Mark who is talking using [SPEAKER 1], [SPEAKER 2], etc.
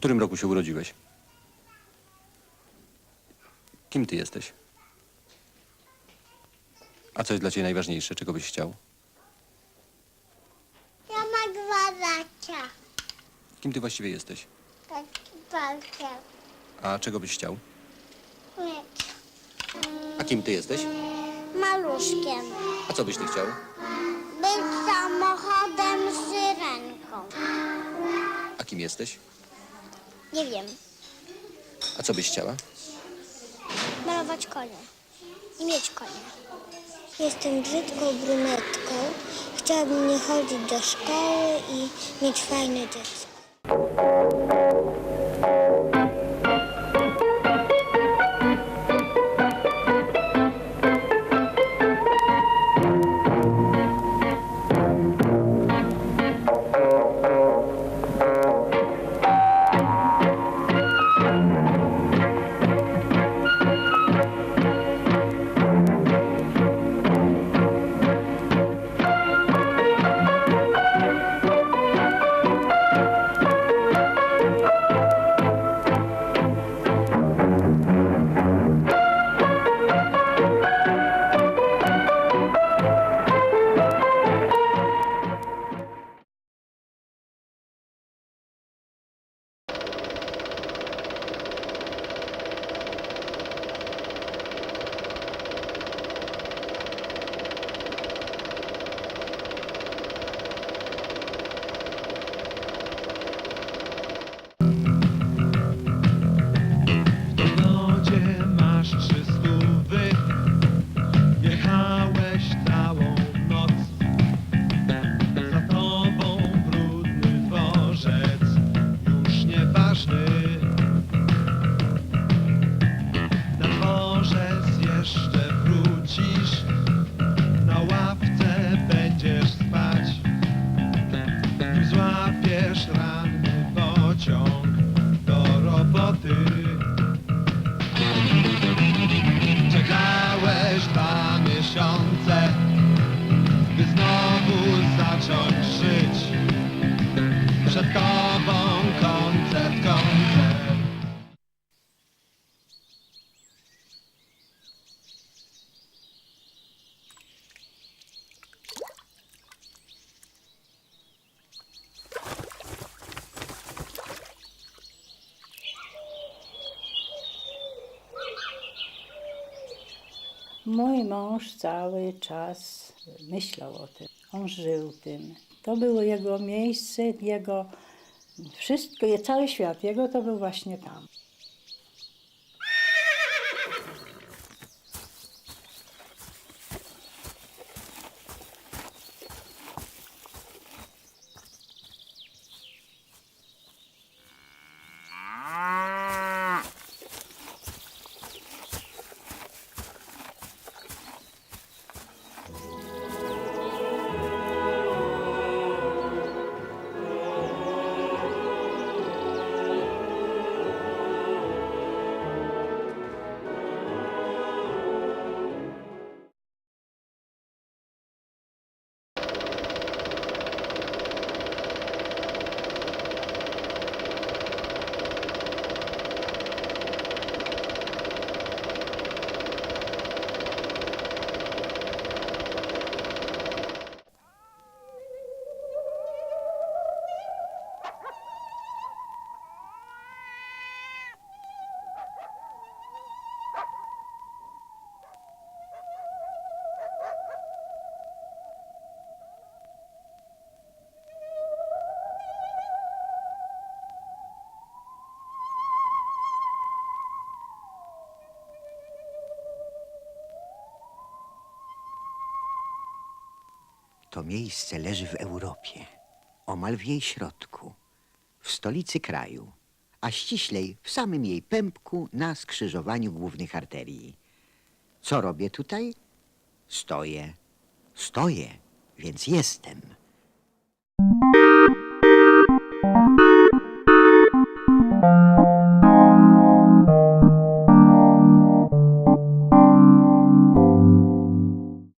[SPEAKER 1] którym roku się urodziłeś? Kim ty jesteś? A co jest dla ciebie najważniejsze? Czego byś chciał?
[SPEAKER 2] Ja mam dwa lata.
[SPEAKER 1] Kim ty właściwie jesteś?
[SPEAKER 2] Taki palce.
[SPEAKER 1] A czego byś chciał?
[SPEAKER 2] Mieć.
[SPEAKER 1] A kim ty jesteś?
[SPEAKER 2] Maluszkiem.
[SPEAKER 1] A co byś ty chciał?
[SPEAKER 2] Być samochodem z syrenką.
[SPEAKER 1] A kim jesteś?
[SPEAKER 2] Nie wiem.
[SPEAKER 1] A co byś chciała?
[SPEAKER 2] Malować konie. I mieć konie. Jestem brzydką brunetką. Chciałabym nie chodzić do szkoły i mieć fajne dziecko.
[SPEAKER 3] Mój mąż cały czas myślał o tym. On żył tym. To było jego miejsce, jego wszystko, cały świat jego to był właśnie tam.
[SPEAKER 4] To miejsce leży w Europie, omal w jej środku, w stolicy kraju, a ściślej w samym jej pępku na skrzyżowaniu głównych arterii. Co robię tutaj? Stoję. Stoję, więc jestem.